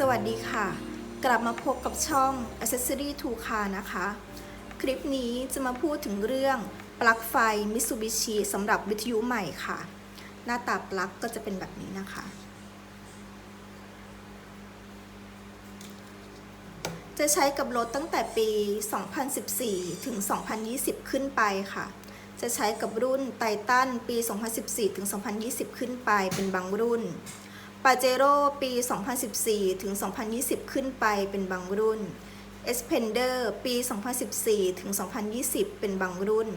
สวัสดีค่ะ กลับมาพบกับช่อง Accessory to Car นะคะ คลิปนี้จะมาพูดถึงเรื่องปลั๊กไฟ Mitsubishi สำหรับวิทยุใหม่ค่ะ หน้าตาปลั๊กก็จะเป็นแบบนี้นะคะ จะใช้กับรถตั้งแต่ปี 2014 ถึง 2020 ขึ้นไปค่ะ จะใช้กับรุ่นไททันปี 2014 ถึง 2020 ขึ้นไปเป็นบางรุ่น ปาเจโร่ปี 2014 ถึง 2020 ขึ้นไปเป็นบางรุ่น e s p e n d e r ปี 2014 ถึง 2020 เป็นบางรุ่น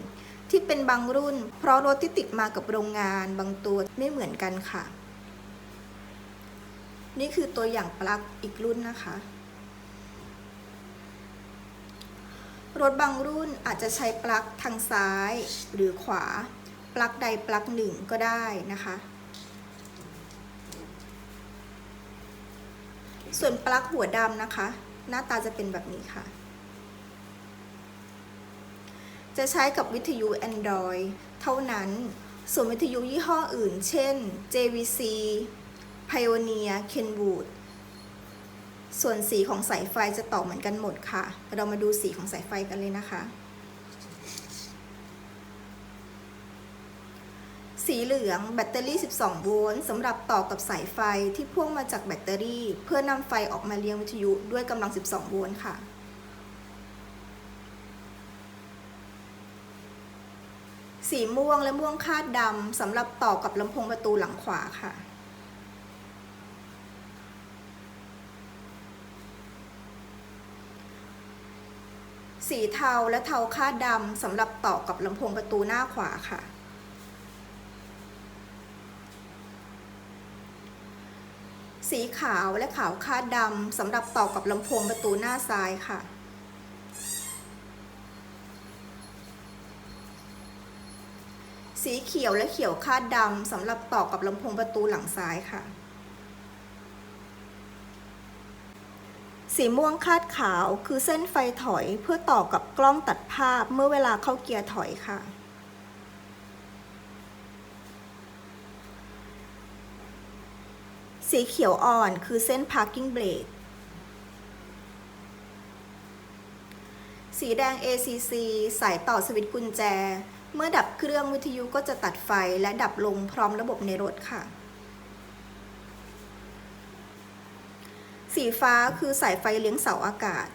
ที่เป็นบางรุ่น เพราะรถที่ติดมากับโรงงานบางตัวไม่เหมือนกันค่ะ นี่คือตัวอย่างปลั๊กอีกรุ่นนะคะ รถบางรุ่นอาจจะใช้ปลั๊กทางซ้ายหรือขวา ปลั๊กใดปลั๊กหนึ่งก็ได้นะคะ ส่วนปลั๊กหัวดำนะคะ หน้าตาจะเป็นแบบนี้ค่ะ จะใช้กับวิทยุ Android เท่านั้น ส่วนวิทยุยี่ห้ออื่น เช่น JVC Pioneer Kenwood ส่วนสีของสายไฟจะต่อเหมือนกันหมดค่ะ เรามาดูสีของสายไฟกันเลยนะคะ สีเหลืองแบตเตอรี่ 12 โวลต์สำหรับต่อกับสายไฟที่พ่วงมาจากแบตเตอรี่ เพื่อนำไฟออกมาเลี้ยงวิทยุด้วยกำลัง 12 โวลต์ค่ะ สีม่วงและม่วงคาดดำสำหรับต่อกับลำโพงประตูหลังขวาค่ะสีเทาและเทาคาดดำสำหรับต่อกับลำโพงประตูหน้าขวาค่ะ สีขาวและขาวคาดดำสำหรับต่อกับลำโพงประตูหน้าซ้ายค่ะ สีเขียวและเขียวคาดดำสำหรับต่อกับลำโพงประตูหลังซ้ายค่ะ สีม่วงคาดขาวคือเส้นไฟถอยเพื่อต่อกับกล้องตัดภาพเมื่อเวลาเข้าเกียร์ถอยค่ะ สีเขียวอ่อนคือเส้น parking brake สีแดง ACC สายต่อสวิตช์กุญแจ เมื่อดับเครื่องวิทยุก็จะตัดไฟและดับลงพร้อมระบบในรถค่ะ สีฟ้าคือสายไฟเลี้ยงเสาอากาศ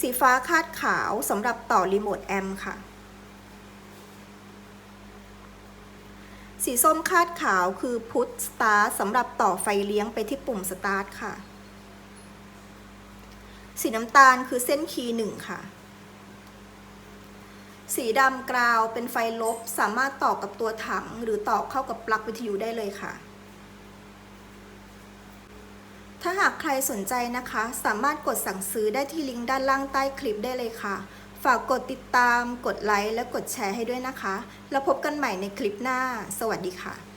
สีฟ้าคาดขาวสำหรับต่อรีโมทแอมค่ะ สีส้มคาดขาวคือพุทสตาร์สำหรับต่อไฟเลี้ยงไปที่ปุ่มสตาร์ทค่ะ สีน้ำตาลคือเส้นคีย์หนึ่งค่ะ สีดำกราวเป็นไฟลบสามารถต่อกับตัวถังหรือต่อเข้ากับปลั๊กวิทยุได้เลยค่ะ ถ้าหากใครสนใจนะคะ สามารถกดสั่งซื้อได้ที่ลิงก์ด้านล่างใต้คลิปได้เลยค่ะ ฝากกดติดตาม กดไลค์ และกดแชร์ให้ด้วยนะคะ แล้วพบกันใหม่ในคลิปหน้า สวัสดีค่ะ